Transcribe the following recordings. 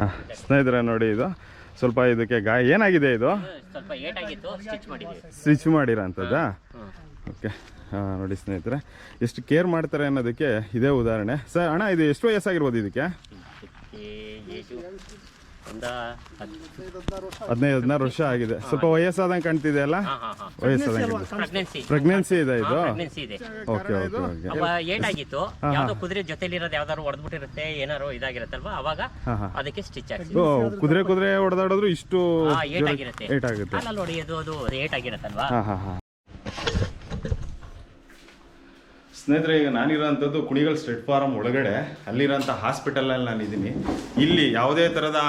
ಹಾಂ ಸ್ನೇಹಿತರೆ ನೋಡಿ ಇದು. ಸ್ವಲ್ಪ ಇದಕ್ಕೆ ಗಾಯ ಏನಾಗಿದೆ ಇದು? ಸ್ಟಿಚ್ ಮಾಡಿದ್ವಿ. ಸ್ಟಿಚ್ ಮಾಡಿರೋಂಥದ್ದಾ ಓಕೆ. ಹಾಂ ನೋಡಿ ಸ್ನೇಹಿತರೆ ಎಷ್ಟು ಕೇರ್ ಮಾಡ್ತಾರೆ ಅನ್ನೋದಕ್ಕೆ ಇದೇ ಉದಾಹರಣೆ. ಸರ್ ಅಣ್ಣ ಇದು ಎಷ್ಟು ವಯಸ್ಸಾಗಿರ್ಬೋದು ಇದಕ್ಕೆ? ಒಂದ ಹದಿನೈದು ಹದಿನಾರು ವರ್ಷ ಆಗಿದೆ. ಸ್ವಲ್ಪ ವಯಸ್ಸಾದಂಗೆ ಕಾಣ್ತಿದೆ ಅಲ್ಲ? ವಯಸ್ಸಾದಂಗೆ ಪ್ರೆಗ್ನೆನ್ಸಿ ಪ್ರೆಗ್ನೆನ್ಸಿ ಇದೆ ಇದು? ಪ್ರೆಗ್ನೆನ್ಸಿ ಇದೆ. ಓಕೆ ಓಕೆ ಓಕೆ ಅವ ಏಟಾಗಿತ್ತು. ಯಾವ್ದೋ ಕುದುರೆ ಜೊತೆಲಿರೋದು ಯಾವ್ದಾದ್ರು ಹೊಡೆದ್ಬಿಟ್ಟಿರುತ್ತೆ ಏನಾರು ಇದಾಗಿರುತ್ತಲ್ವಾ? ಅವಾಗ ಅದಕ್ಕೆ ಸ್ಟಿಚ್ ಆಗಿತ್ತು ಓ ಕುದುರೆ ಕುದುರೆ ಹೊಡೆದಾಡಿದ್ರು ಇಷ್ಟು ಆಗಿರುತ್ತೆ ಏಟಾಗಿರುತ್ತೆ. ಏಟಾಗುತ್ತೆ. ಅಲ್ಲ ನೋಡಿ ಅದು ಅದು ಏಟಾಗಿರುತ್ತಲ್ವಾ? ಹಾಂ ಹಾಂ ಹಾಂ. ಸ್ನೇಹಿತರೆ ಈಗ ನಾನಿರೋಂಥದ್ದು ಕುಣಿಗಲ್ ಸ್ಟ್ರೀಟ್ ಫಾರಮ್ ಒಳಗಡೆ. ಅಲ್ಲಿರೋಂಥ ಹಾಸ್ಪಿಟಲಲ್ಲಿ ನಾನು ಇದ್ದೀನಿ ಇಲ್ಲಿ ಯಾವುದೇ ಥರದ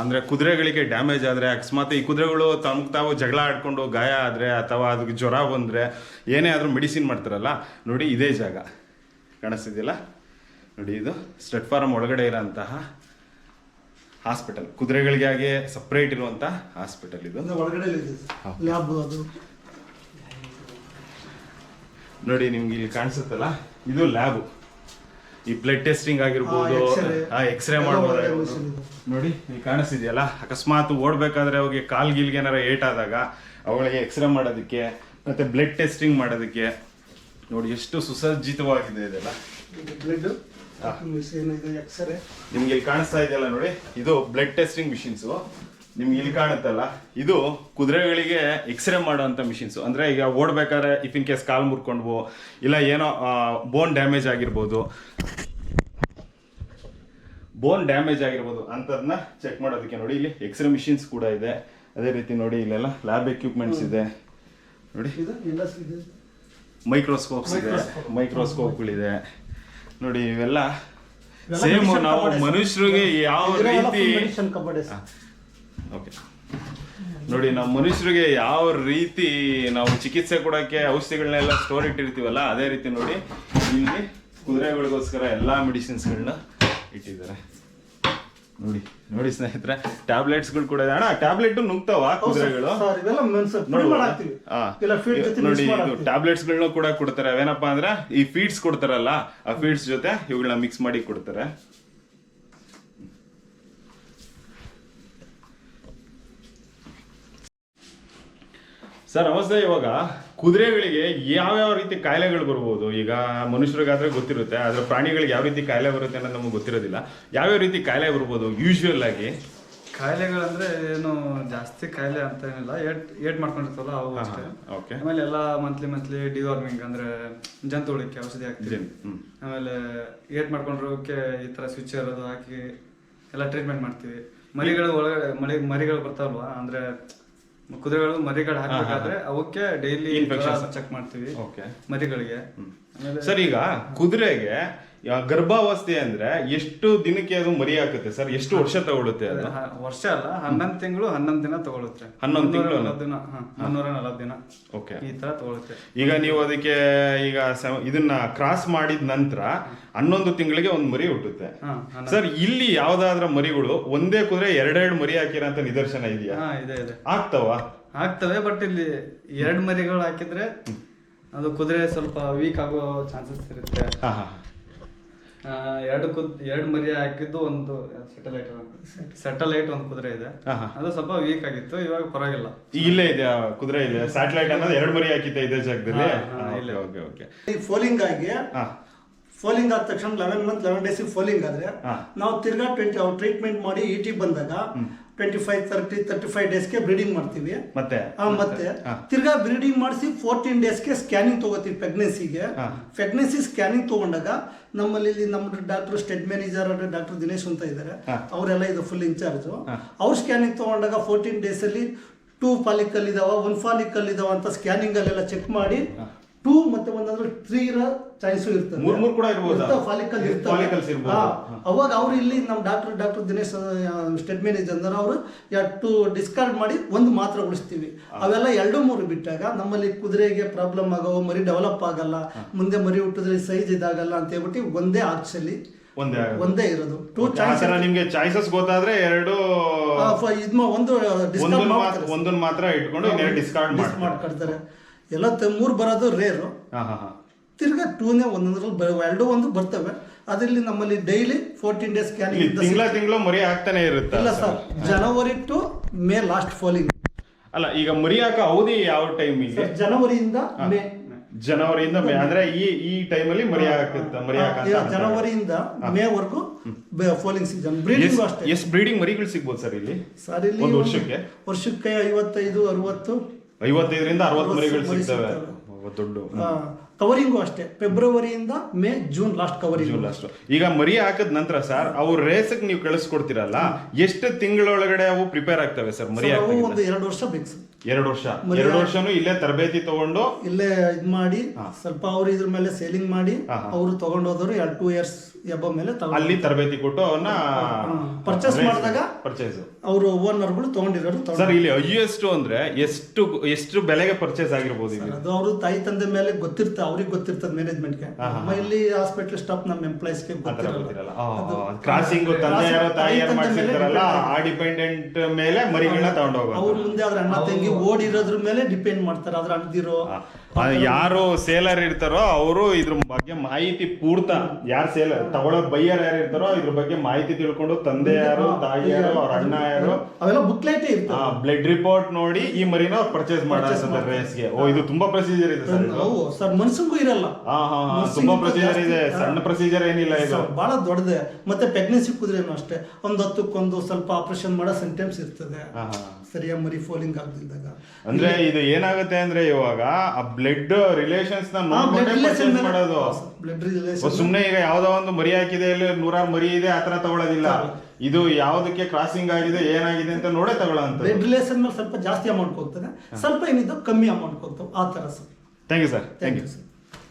ಅಂದರೆ ಕುದುರೆಗಳಿಗೆ ಡ್ಯಾಮೇಜ್ ಆದರೆ ಅಕಸ್ಮಾತ್ ಈ ಕುದುರೆಗಳು ತಮಗೆ ತಾವು ಜಗಳ ಆಡ್ಕೊಂಡು ಗಾಯ ಆದರೆ ಅಥವಾ ಅದಕ್ಕೆ ಜ್ವರ ಬಂದರೆ ಏನೇ ಆದರೂ ಮೆಡಿಸಿನ್ ಮಾಡ್ತಾರಲ್ಲ ನೋಡಿ ಇದೇ ಜಾಗ. ಕಾಣಿಸ್ತಿದೆಯಲ್ಲ? ನೋಡಿ ಇದು ಸ್ಟ್ರೆಟ್ ಫಾರಂ ಒಳಗಡೆ ಇರೋಂತಹ ಹಾಸ್ಪಿಟಲ್. ಕುದುರೆಗಳಿಗಾಗಿ ಸಪ್ರೇಟ್ ಇರುವಂಥ ಹಾಸ್ಪಿಟಲ್ ಇದು. ಅಂದ್ರೆ ಒಳಗಡೆ ಲ್ಯಾಬ್ ಅದು. ನೋಡಿ ನಿಮ್ಗೆ ಇಲ್ಲಿ ಕಾಣಿಸುತ್ತಲ್ಲ? ಇದು ಲ್ಯಾಬು ಈ ಬ್ಲಡ್ ಟೆಸ್ಟಿಂಗ್ ಆಗಿರ್ಬೋದು. ಎಕ್ಸ್ರೇ ಮಾಡ್ಬೋದು. ನೋಡಿ ಇಲ್ಲಿ ಕಾಣಿಸ್ತಿದೆಯಲ್ಲ? ಅಕಸ್ಮಾತ್ ಓಡ್ಬೇಕಾದ್ರೆ ಅವಾಗ ಕಾಲ್ ಗಿಲ್ಗೆ ಏನಾರ ಏಟ್ ಆದಾಗ ಅವುಗಳಿಗೆ ಎಕ್ಸ್ರೇ ಮಾಡೋದಕ್ಕೆ ಮತ್ತೆ ಬ್ಲಡ್ ಟೆಸ್ಟಿಂಗ್ ಮಾಡೋದಕ್ಕೆ. ನೋಡಿ ಎಷ್ಟು ಸುಸಜ್ಜಿತವಾಗಿದೆ ಇದೆಲ್ಲ. ಬ್ಲಡ್ ನಿಮ್ಗೆ ಇಲ್ಲಿ ಕಾಣಿಸ್ತಾ ಇದೆಯಲ್ಲ ನೋಡಿ? ಇದು ಬ್ಲಡ್ ಟೆಸ್ಟಿಂಗ್ ಮಿಷಿನ್ಸು ನಿಮ್ಗೆ ಇಲ್ಲಿ ಕಾಣುತ್ತಲ್ಲ? ಇದು ಕುದುರೆಗಳಿಗೆ ಎಕ್ಸ್ರೇ ಮಾಡುವಂಥ ಮಿಷಿನ್ಸು ಅಂದರೆ ಈಗ ಓಡ್ಬೇಕಾದ್ರೆ ಇಫ್ ಇನ್ ಕೇಸ್ ಕಾಲು ಮುರ್ಕೊಂಡ್ವು ಇಲ್ಲ ಏನೋ ಬೋನ್ ಡ್ಯಾಮೇಜ್ ಆಗಿರ್ಬೋದು. ಬೋನ್ ಡ್ಯಾಮೇಜ್ ಆಗಿರ್ಬೋದು ಅಂಥದನ್ನ ಚೆಕ್ ಮಾಡೋದಕ್ಕೆ ನೋಡಿ ಇಲ್ಲಿ ಎಕ್ಸ್ರೇ ಮಿಷಿನ್ಸ್ ಕೂಡ ಇದೆ. ಅದೇ ರೀತಿ ನೋಡಿ ಇಲ್ಲೆಲ್ಲ ಲ್ಯಾಬ್ ಎಕ್ವಿಪ್ಮೆಂಟ್ಸ್ ಇದೆ. ನೋಡಿ. ಮೈಕ್ರೋಸ್ಕೋಪ್ಸ್ ಇದೆ. ಮೈಕ್ರೋಸ್ಕೋಪ್ಗಳಿದೆ ನೋಡಿ ಇವೆಲ್ಲ ಸೇಮ್ ನಾವು ಮನುಷ್ಯರಿಗೆ ಯಾವ ರೀತಿ ಓಕೆ ನೋಡಿ ನಮ್ಮ ಮನುಷ್ಯರಿಗೆ ಯಾವ ರೀತಿ ನಾವು ಚಿಕಿತ್ಸೆ ಕೊಡೋಕ್ಕೆ ಔಷಧಿಗಳನ್ನೆಲ್ಲ ಸ್ಟೋರ್ ಇಟ್ಟಿರ್ತೀವಲ್ಲ ಅದೇ ರೀತಿ ನೋಡಿ ಇಲ್ಲಿ ಕುದುರೆಗಳಿಗೋಸ್ಕರ ಎಲ್ಲ ಮೆಡಿಸಿನ್ಸ್ಗಳನ್ನ ಇಟ್ಟಿದ್ದಾರೆ. ನೋಡಿ ನೋಡಿ ಸ್ನೇಹಿತರೆ ಟ್ಯಾಬ್ಲೆಟ್ಸ್ಗಳು ಕೂಡ ಅಣ್ಣ ಟ್ಯಾಬ್ಲೆಟ್ ನುಗ್ತಾವ ಕುದುರೆಗಳು? ನೋಡಿ ಇದು ಟ್ಯಾಬ್ಲೆಟ್ಸ್ ಗಳನ್ನ ಕೂಡ ಕೊಡ್ತಾರೆ. ಅವೇನಪ್ಪ ಅಂದ್ರೆ ಈ ಫೀಡ್ಸ್ ಕೊಡ್ತಾರಲ್ಲ ಆ ಫೀಡ್ಸ್ ಜೊತೆ ಇವುಗಳನ್ನ ಮಿಕ್ಸ್ ಮಾಡಿ ಕೊಡ್ತಾರೆ. ಸರ್ ನಮಸ್ತೆ ಇವಾಗ ಕುದುರೆಗಳಿಗೆ ಯಾವ್ಯಾವ ರೀತಿ ಕಾಯಿಲೆಗಳು ಬರ್ಬೋದು? ಈಗ ಮನುಷ್ಯರಿಗಾದ್ರೆ ಗೊತ್ತಿರುತ್ತೆ ಆದರೆ ಪ್ರಾಣಿಗಳಿಗೆ ಯಾವ ರೀತಿ ಕಾಯಿಲೆ ಬರುತ್ತೆ ಅನ್ನೋದು ನಮಗೆ ಗೊತ್ತಿರೋದಿಲ್ಲ. ಯಾವ್ಯಾವ ರೀತಿ ಕಾಯಿಲೆ ಬರ್ಬೋದು ಯೂಶುವಲ್ ಆಗಿ? ಕಾಯಿಲೆಗಳಂದ್ರೆ ಏನು ಜಾಸ್ತಿ ಕಾಯಿಲೆ ಅಂತ ಏನಿಲ್ಲ ಏಟ್ ಏಟ್ ಮಾಡ್ಕೊಂಡಿರ್ತಲ್ಲ ಅವು ಅಷ್ಟೇ. ಓಕೆ. ಆಮೇಲೆ ಎಲ್ಲ ಮಂತ್ಲಿ ಮಂತ್ಲಿ ಡಿವಾರ್ಮಿಂಗ್ ಅಂದ್ರೆ ಜಂತು ಉಳಿಕೆ ಔಷಧಿ ಹಾಕ್ತೀವಿ. ಆಮೇಲೆ ಏಟ್ ಮಾಡ್ಕೊಂಡಿರೋಕೆ ಈ ತರ ಸ್ವಿಚ್ ಇರೋದು ಹಾಕಿ ಎಲ್ಲ ಟ್ರೀಟ್ಮೆಂಟ್ ಮಾಡ್ತೀವಿ. ಮರಿಗಳು ಒಳಗಡೆ ಮರಿ ಮರಿಗಳು ಬರ್ತಾವಲ್ವಾ ಅಂದ್ರೆ ಕುದುರೆಗಳು ಮರಿಗಳು ಹಾಕಬೇಕಾದ್ರೆ ಅವಕ್ಕೆ ಡೈಲಿ ಇನ್ಫೆಕ್ಷನ್ ಚೆಕ್ ಮಾಡ್ತೀವಿ. ಓಕೆ ಮರಿಗಳಿಗೆ. ಆಮೇಲೆ ಸರ್ ಈಗ ಕುದುರೆಗೆ ಗರ್ಭಾವಸ್ಥೆ ಅಂದ್ರೆ ಎಷ್ಟು ದಿನಕ್ಕೆ ಅದು ಮರಿ ಹಾಕುತ್ತೆ ಸರ್? ಎಷ್ಟು ವರ್ಷ ತಗೊಳುತ್ತೆ ಅದು? ಹ- ವರ್ಷ ಅಲ್ಲ ಹನ್ನೊಂದು ತಿಂಗಳು ಹನ್ನೊಂದು ದಿನ ತಗೊಳುತ್ತೆ. ಹನ್ನೊಂದು ತಿಂಗಳು ನಲವತ್ತು ದಿನ ಹನ್ನೂರ ಮುನ್ನೂರ ನಲವತ್ತು ದಿನ ಓಕೆ. ಈ ತರ ತಗೊಳುತ್ತೆ. ಈಗ ನೀವು ಅದಕ್ಕೆ ಈಗ ಸ- ಇದನ್ನ ಕ್ರಾಸ್ ಮಾಡಿದ ನಂತರ ಹನ್ನೊಂದು ತಿಂಗಳಿಗೆ ಒಂದು ಮರಿ ಹುಟ್ಟುತ್ತೆ. ಹಾ ಸರ್ ಇಲ್ಲಿ ಯಾವ್ದಾದ್ರ ಮರಿಗಳು ಒಂದೇ ಕುದುರೆ ಎರಡೆರಡು ಮರಿ ಹಾಕಿರಂತ ನಿದರ್ಶನ ಇದೆಯಾ? ಹಾ ಇದೆ ಇದೆ. ಆಗ್ತಾವ? ಆಗ್ತವೆ ಬಟ್ ಇಲ್ಲಿ ಎರಡ್ ಮರಿಗಳು ಹಾಕಿದ್ರೆ ಅದು ಕುದುರೆ ಸ್ವಲ್ಪ ವೀಕ್ ಆಗೋ ಚಾನ್ಸಸ್ ಇರುತ್ತೆ. ಹಾ ಹಾ ಆ, ಎರಡು ಕುದ್ ಎರಡು ಮರಿ ಹಾಕಿದ್ದು ಒಂದು ಸೆಟಲೈಟ್ ಸೆಟಲೈಟ್ ಒಂದು ಕುದುರೆ ಇದೆ. ಅದು ಸ್ವಲ್ಪ ವೀಕ್ ಆಗಿತ್ತು ಇವಾಗ ಪರವಾಗಿಲ್ಲ. ಇಲ್ಲೇ ಇದೆ ಆ ಕುದುರೆ ಇದೆ? ಸ್ಯಾಟಲೈಟ್ ಅನ್ನೋದು ಎರಡು ಮರಿ ಹಾಕಿದ್ದೆ ಇದೇ ಜಾಗದಲ್ಲಿ? ಇಲ್ಲೇ. ಓಕೆ ಓಕೆ ಈ ಫೋಲಿಂಗ್ ಆಗಿ ಫೋಲಿಂಗ್ ಆದ ತಕ್ಷಣ eleven month eleven days foaling ಆದ್ರೆ. ನಾವು ತಿರ್ಗಾ ಟ್ವೆಂಟಿ ಅವ್ರು ಟ್ರೀಟ್ಮೆಂಟ್ ಮಾಡಿ ಇ ಟಿ ಬಂದಾಗ twenty five thirty thirty five ಡೇಸ್ಗೆ ಬ್ರೀಡಿಂಗ್ ಮಾಡ್ತೀವಿ. ಮತ್ತೆ? ಮತ್ತೆ. ತಿರ್ಗಾ ಬ್ರೀಡಿಂಗ್ ಮಾಡಿಸಿ ಫೋರ್ಟೀನ್ ಡೇಸ್ಗೆ ಸ್ಕ್ಯಾನಿಂಗ್ ತಗೋತೀವಿ ಪ್ರೆಗ್ನೆನ್ಸಿಗೆ. ಪ್ರೆಗ್ನೆನ್ಸಿ ಸ್ಕ್ಯಾನಿಂಗ್ ತಗೊಂಡಾಗ ನಮ್ಮಲ್ಲಿ ಇಲ್ಲಿ ನಮ್ಮ doctor state manager doctor Dinesh ಅಂತ ಇದ್ದಾರೆ ಅವರೆಲ್ಲ ಇದು ಫುಲ್ ಇನ್ಚಾರ್ಜು ಅವ್ರ ಸ್ಕ್ಯಾನಿಂಗ್ ತಗೊಂಡಾಗ ಫೋರ್ಟೀನ್ ಡೇಸಲ್ಲಿ ಟೂ ಫಾಲಿಕಲ್ ಇದಾವ ಒನ್ ಫಾಲಿಕಲ್ ಇದಾವ ಅಂತ ಸ್ಕ್ಯಾನಿಂಗ್ ಅಲ್ಲೆಲ್ಲ ಚೆಕ್ ಮಾಡಿ ಟೂ ಮತ್ತೆ ಒಂದಂದ್ರೆ ತ್ರೀ ಇರೋ ಚಾಯ್ಸು ಇರ್ತದೆ. ಮೂರ್ ಮೂರ್ ಕೂಡ ಇರ್ಬೋದು? ಫಾಲಿಕಲ್ ಇರ್ಬೋದು. ಹಾ. ಅವಾಗ ಅವ್ರು ಇಲ್ಲಿ ನಮ್ಮ doctor doctor Dinesh state manage ಅಂದ್ರೆ ಅವರು ಟು ಡಿಸ್ಕಾರ್ಡ್ ಮಾಡಿ ಒಂದು ಮಾತ್ರ ಉಳಿಸ್ತೀವಿ. ಅವೆಲ್ಲ ಎರಡು ಮೂರು ಬಿಟ್ಟಾಗ ನಮ್ಮಲ್ಲಿ ಕುದುರೆಗೆ ಪ್ರಾಬ್ಲಮ್ ಆಗೋ ಮರಿ ಡೆವಲಪ್ ಆಗಲ್ಲ ಮುಂದೆ ಮರಿ ಹುಟ್ಟಿದ್ರೆ ಸೈಜ್ ಇದಾಗಲ್ಲ ಅಂತ ಹೇಳ್ಬಿಟ್ಟು ಒಂದೇ ಆಕ್ಸಲ್ಲಿ ಒಂದೇ ಒಂದೇ ಇರೋದು. ಟೂ ಚಾಯ್ಸ್ ನಿಮ್ಗೆ ಚಾಯ್ಸಸ್ ಗೊತ್ತಾದ್ರೆ ಎರಡು ಒಂದು ಡಿಸ್ಕಾರ್ಡ್ ಒಂದನ್ನ ಮಾತ್ರ ಇಟ್ಕೊಂಡು ಡಿಸ್ಕಾರ್ಡ್ ಮಾಡ್ತಾರೆ. ಮಾಡ್ಕೊಡ್ತಾರೆ. ಎಲ್ಲ ತ- ಮೂರು ಬರೋದು ರೇರು ಹಾ ಹಾ ಹಾ. ತಿರ್ಗಾ ಟೂನೇ ಒಂದೊಂದ್ರಲ್ಲಿ ಬ ಎರಡು ಒಂದು ಬರ್ತವೆ. ಅದರಲ್ಲಿ ನಮ್ಮಲ್ಲಿ ಡೈಲಿ ಫೋರ್ಟೀನ್ ಡೇಸ್ ಇಲ್ಲಿ ಸ್ಕ್ಯಾನಿಂಗ್ ತಿಂಗಳ ತಿಂಗಳು ಮರಿ ಆಗ್ತಾನೆ ಇರುತ್ತೆ ಇಲ್ಲ sir. January to May last foaling ಅಲ್ಲ ಈಗ ಮರಿ ಹಾಕೋ ಅವಧಿ ಯಾವ ಟೈಮಿಗೆ ಜನವರಿಯಿಂದ ಮೇ ಜನವರಿಯಿಂದ ಮೇ ಅಂದ್ರೆ ಈ ಈ ಟೈಮಲ್ಲಿ ಮರಿ ಹಾಕುತ್ತೆ ಮರಿ ಹಾಕಂತ ಜನವರಿಯಿಂದ ಮೇವರೆಗೂ ಫಾಲಿಂಗ್ ಸೀಸನ್ ಬ್ರೀಡಿಂಗ್ ಅಷ್ಟೇ. ಎಷ್ಟು ಬ್ರೀಡಿಂಗ್ ಮರಿಗಳು ಸಿಗ್ಬೋದು ಸರ್ ಇಲ್ಲಿ? ಸರ್ ಇಲ್ಲಿ ಒಂದು ವರ್ಷಕ್ಕೆ? ವರ್ಷಕ್ಕೆ ಐವತ್ತೈದು ಅರವತ್ತು. ಐವತ್ತೈದರಿಂದ ಅರವತ್ತು ಮರಿಗಳು ಮರಿ ಸಿಗ್ತವೆ. ಸಿಗ್ತವೆ. ದೊಡ್ಡ. ಕವರಿಂಗು ಅಷ್ಟೇ. ಫೆಬ್ರವರಿಯಿಂದ May June last covering last ಈಗ ಮರಿ ಹಾಕದ ನಂತರ ಸರ್ ಅವು ರೇಸಕ್ ನೀವು ಕಳಿಸ್ಕೊಡ್ತೀರಲ್ಲ ಎಷ್ಟು ತಿಂಗಳೊಳಗಡೆ ಅವು ಪ್ರಿಪೇರ್ ಆಗ್ತವೆ ಸರ್ ಮರಿ ಅವು ಒಂದು ಎರಡು ವರ್ಷ ಬೇಕು ಸರ್. ಎರಡು ವರ್ಷ. ಎರಡು ವರ್ಷನೂ ಇಲ್ಲೇ ತರಬೇತಿ ತಗೊಂಡು? ಇಲ್ಲೇ ಇದ್ ಮಾಡಿ ಸ್ವಲ್ಪ ಅವ್ರು ಇದ್ರ ಮೇಲೆ ಸೇಲಿಂಗ್ ಮಾಡಿ. ಅವರು ತಗೊಂಡೋದ್ರು ಎರಡು ಟೂ ಇಯರ್ಸ್ ಎಬ್ಬ ಮೇಲೆ ಅಲ್ಲಿ ತರಬೇತಿ ಕೊಟ್ಟು ಅವನ್ನ ಪರ್ಚೇಸ್ ಮಾಡಿದಾಗ ಪರ್ಚೇಸ್ ಅವರು ಓನರ್ಗಳು ತಗೊಂಡಿರೋರು ತಗೊಂಡ್- ಸರ್ ಇಲ್ಲಿ ಹೈಯೆಸ್ಟ್ ಅಂದ್ರೆ ಎಷ್ಟು ಎಷ್ಟು ಬೆಲೆಗೆ ಪರ್ಚೇಸ್ ಆಗಿರ್ಬೋದು ಅದು ಅವರು ತಾಯಿ ತಂದೆ ಮೇಲೆ ಗೊತ್ತಿರ್ತ ಅವ್ರಿಗೆ ಗೊತ್ತಿರ್ತದೆ ಮ್ಯಾನೇಜ್ಮೆಂಟ್ಗೆ ನಮ್ಮ ಇಲ್ಲಿ ಹಾಸ್ಪಿಟಲ್ ಸ್ಟಾಫ್ ನಮ್ಮ ಎಂಪ್ಲಾಯ್ಸ್ಗೆ ಗೊತ್ತಿರಲ್ಲ. ಕ್ರಾಸಿಂಗ್ ತಂದೆ ಯಾರೋ ತಾಯಿ ಯಾರು ಮಾಡ್ಸಿರ್ತಾರಲ್ಲ ಆ ಡಿಪೆಂಡೆಂಟ್ ಮೇಲೆ ಮರಿಗಳನ್ನ ತಗೊಂಡು ಹೋಗೋದು ಅವ್ರ ಮುಂದೆ ಅದ್ರ ಅಣ್ಣ ತಂಗಿ ಓಡಿರೋದ್ರ ಮೇಲೆ ಡಿಪೆಂಡ್ ಮಾಡ್ತಾರೆ ಅದ್ರ ಅಣ್ಣದಿರೋ ಯಾರು ಸೇಲರ್ ಇರ್ತಾರೋ ಅವರು ಇದ್ರ ಬಗ್ಗೆ ಮಾಹಿತಿ ಪೂರ್ತ ಯಾರು ಸೇಲರ್ ತಗೊಳ್ಳೋ ಬೈಯರ್ ಯಾರು ಇರ್ತಾರೋ ಇದ್ರ ಬಗ್ಗೆ ಮಾಹಿತಿ ತಿಳ್ಕೊಂಡು ತಂದೆ ಯಾರು ತಾಯಿ ಯಾರು ಅವ್ರ ಅಣ್ಣ ಯಾರು ಅವೆಲ್ಲ ಬುಕ್ಲೆಟ್ ಇರ್ತಾರೆ ಬ್ಲಡ್ ರಿಪೋರ್ಟ್ ನೋಡಿ ಈ ಮರಿನ ಪರ್ಚೇಸ್ ಮಾಡ್ತಾರೆ. ರೇಸ್ಗೆ ಓ ಇದು ತುಂಬಾ ಪ್ರೊಸೀಜರ್ ಇದೆ ಸರ್ ಸರ್ ಅವು ಮನ್ಸಂಗೂ ಇರಲ್ಲ. ತುಂಬಾ ಪ್ರೊಸೀಜರ್ ಇದೆ. ಸಣ್ಣ ಪ್ರೊಸೀಜರ್ ಏನಿಲ್ಲ ಇದು. ಬಹಳ ದೊಡ್ಡದೆ. ಮತ್ತೆ ಪ್ರೆಗ್ನೆನ್ಸಿ ಕುದುರೆನು ಅಷ್ಟೇ. ಒಂದ್ ಹತ್ತಕ್ಕೊಂದು ಸ್ವಲ್ಪ ಆಪರೇಷನ್ ಮಾಡೋ ಸೆಂಟೆನ್ಸ್ ಇರ್ತದೆ. ಸರಿಯಾಗಿ ಮರಿ ಫೋಲಿಂಗ್ ಆಗದಿದ್ದಾಗ ಅಂದ್ರೆ ಇದು ಏನಾಗುತ್ತೆ ಅಂದ್ರೆ ಇವಾಗ ಆ ಬ್ಲಡ್ ರಿಲೇಷನ್ಸ್ ಮಾಡೋದು. ಬ್ಲಡ್ ರಿಲೇಷನ್ ಸುಮ್ಮನೆ ಈಗ ಯಾವ್ದೋ ಒಂದು ಮರಿ ಹಾಕಿದೆ ಇಲ್ಲಿ ನೂರಾರು ಮರಿ ಇದೆ ಆತರ ತಗೊಳ್ಳೋದಿಲ್ಲ ಇದು ಯಾವ್ದಕ್ಕೆ ಕ್ರಾಸಿಂಗ್ ಆಗಿದೆ ಏನಾಗಿದೆ ಅಂತ ನೋಡೇ ತಗೊಳ್ಳೋಂತ ಬ್ಲಡ್ ರಿಲೇಷನ್ ಮೇಲೆ ಸ್ವಲ್ಪ ಜಾಸ್ತಿ ಅಮೌಂಟ್ ಕೊಡ್ತಾರೆ. ಸ್ವಲ್ಪ ಏನಿದ್ದು ಕಮ್ಮಿ ಅಮೌಂಟ್ ಹೋಗ್ತವೆ ಆ ತರ sir. Thank you sir thank you sir